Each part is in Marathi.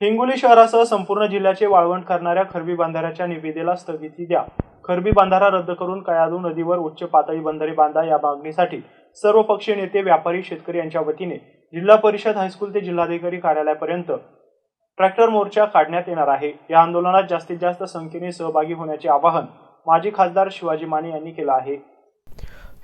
हिंगोली शहरासह संपूर्ण जिल्ह्याचे वाळवंट करणाऱ्या खरबी बांधाऱ्याच्या निविदेला स्थगिती द्या. खरबी बांधारा रद्द करून कयाधू नदीवर उच्च पातळी बंधारे बांधा या मागणीसाठी सर्व पक्षीय नेते व्यापारी शेतकरी यांच्या वतीने जिल्हा परिषद हायस्कूल ते जिल्हाधिकारी कार्यालयापर्यंत ट्रॅक्टर मोर्चा काढण्यात येणार आहे. या आंदोलनात जास्तीत जास्त संख्येने सहभागी होण्याचे आवाहन माजी खासदार शिवाजी माने यांनी केलं आहे.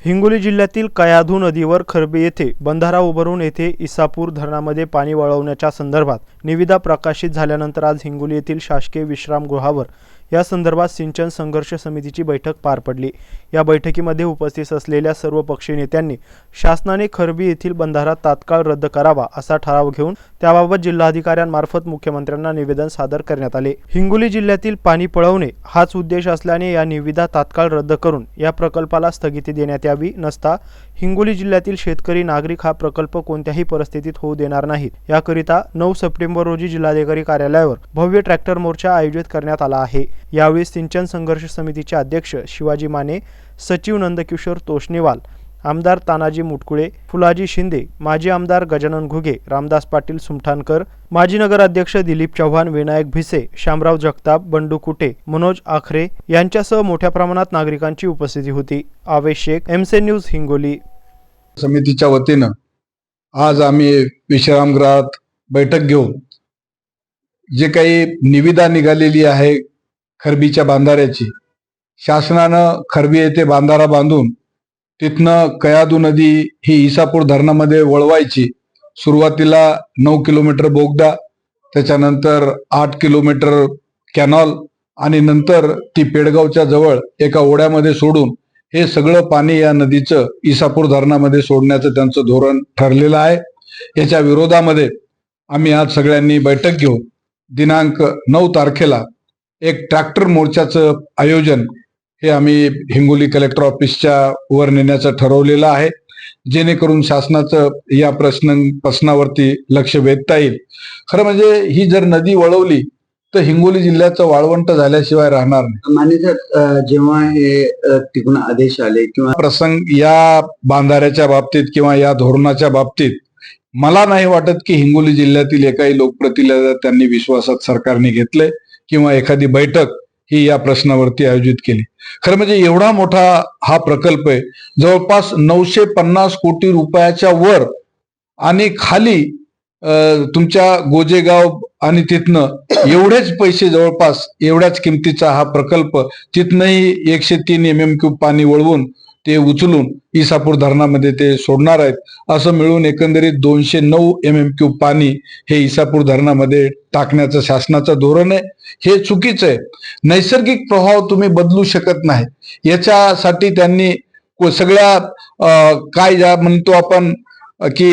हिंगोली जिल्ह्यातील कयाधू नदीवर खरबे येथे बंधारा उभारून येथे इसापूर धरणामध्ये पाणी वळवण्याच्या संदर्भात निविदा प्रकाशित झाल्यानंतर आज हिंगोली येथील शासकीय विश्रामगृहावर या संदर्भात सिंचन संघर्ष समितीची बैठक पार पडली. या बैठकीमध्ये उपस्थित असलेल्या सर्व पक्षीय नेत्यांनी शासनाने खरबी येथील बंधारा तात्काळ रद्द करावा असा ठराव घेऊन त्याबाबत जिल्हाधिकाऱ्यांमार्फत मुख्यमंत्र्यांना निवेदन सादर करण्यात आले. हिंगोली जिल्ह्यातील पाणी पळवणे हाच उद्देश असल्याने या निविदा तात्काळ रद्द करून या प्रकल्पाला स्थगिती देण्यात यावी नसता हिंगोली जिल्ह्यातील शेतकरी नागरिक हा प्रकल्प कोणत्याही परिस्थितीत होऊ देणार नाहीत. याकरिता नऊ सप्टेंबर रोजी जिल्हाधिकारी कार्यालयावर भव्य ट्रॅक्टर मोर्चा आयोजित करण्यात आला आहे. यावेळी सिंचन संघर्ष समितीचे अध्यक्ष शिवाजी माने सचिव नंदकिशोर तोष्णेवाल आमदार तानाजी मुटकुळे फुलाजी शिंदे माजी आमदार गजानन घुगे रामदास पाटील सुमठाणकर माजी नगराध्यक्ष दिलीप चव्हाण विनायक भिसे शामराव जगताप बंडू कुटे मनोज आखरे यांच्यासह मोठ्या प्रमाणात नागरिकांची उपस्थिती होती. आवेश शेख एमसे न्यूज हिंगोली. समितीच्या वतीनं आज आम्ही विश्रामगृहात बैठक घेऊन जे काही निविदा निघालेली आहे खरबीच्या बांधाऱ्याची. शासनानं खरबी येथे बांधारा बांधून तिथनं कयादू नदी ही इसापूर धरणामध्ये वळवायची. सुरुवातीला नऊ किलोमीटर बोगदा त्याच्यानंतर आठ किलोमीटर कॅनॉल आणि नंतर ती पेडगावच्या जवळ एका ओढ्यामध्ये सोडून हे सगळं पाणी या नदीचं इसापूर धरणामध्ये सोडण्याचं त्यांचं धोरण ठरलेलं आहे. याच्या विरोधामध्ये आम्ही आज सगळ्यांनी बैठक घेऊन दिनांक नऊ तारखेला एक ट्रॅक्टर मोर्चाचं आयोजन हे आम्ही हिंगोली कलेक्टर ऑफिसच्या वर नेण्याचं ठरवलेलं आहे. जेणेकरून शासनाचं या प्रश्न प्रश्नावरती लक्ष वेधता येईल. खरं म्हणजे ही जर नदी वळवली तर हिंगोली जिल्ह्याचं वाळवंट झाल्याशिवाय राहणार नाही. जेव्हा हे तिकडून आदेश आले किंवा प्रसंग या बांधाऱ्याच्या बाबतीत किंवा या धोरणाच्या बाबतीत मला नाही वाटत की हिंगोली जिल्ह्यातील एकाही लोकप्रतिनिधी त्यांनी विश्वासात सरकारने घेतले किंवा एखादी बैठक ही या प्रश्नावरती आयोजित केली. खरं म्हणजे एवढा मोठा हा प्रकल्प आहे जवळपास नऊशे पन्नास कोटी रुपयाच्या वर आणि खाली तुमच्या गोजेगाव आणि तिथनं एवढेच पैसे जवळपास एवढ्याच किमतीचा हा प्रकल्प तिथनंही एकशे तीन एम एम क्यूब पाणी वळवून ते उचलून इसापूर धरणामध्ये ते सोडणार आहेत. असं मिळून एकंदरीत दोनशे नऊ एम एम क्यू पाणी हे इसापूर धरणामध्ये टाकण्याचं शासनाचं धोरण आहे. हे चुकीचं आहे. नैसर्गिक प्रभाव तुम्ही बदलू शकत नाही. याच्यासाठी त्यांनी सगळ्या काय ज्या म्हणतो आपण की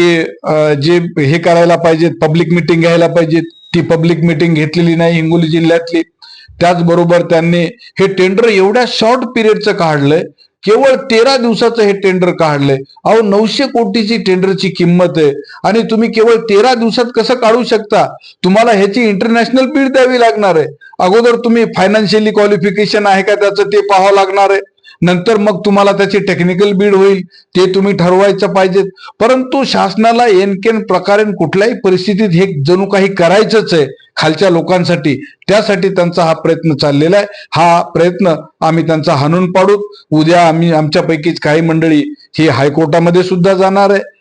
जे हे करायला पाहिजेत पब्लिक मिटिंग घ्यायला पाहिजेत ती पब्लिक मिटिंग घेतलेली नाही हिंगोली जिल्ह्यातली. त्याचबरोबर त्यांनी हे टेंडर एवढ्या शॉर्ट पिरियडचं काढलंय केवळ तेरा दिवसाचं हे टेंडर काढलंय. अहो नऊशे कोटीची टेंडरची किंमत आहे. आणि तुम्ही केवळ तेरा दिवसात कसं काढू शकता? तुम्हाला ह्याची इंटरनॅशनल बीड द्यावी लागणार आहे. अगोदर तुम्ही फायनान्शियली क्वालिफिकेशन आहे का त्याचं ते पाहावं लागणार आहे. नंतर मग तुम्हाला त्याची टेक्निकल बीड होईल ते तुम्ही ठरवायचं पाहिजेत. परंतु शासनाला एनकेन प्रकारे कुठल्याही परिस्थितीत हे जणू काही करायचंच आहे खालच्या लोकांसाठी. त्यासाठी त्यांचा हा प्रयत्न चाललेला आहे. हा प्रयत्न आम्ही त्यांचा हाणून पाडू. उद्या आम्ही आमच्यापैकीच काही मंडळी ही हायकोर्टामध्ये सुद्धा जाणार आहे.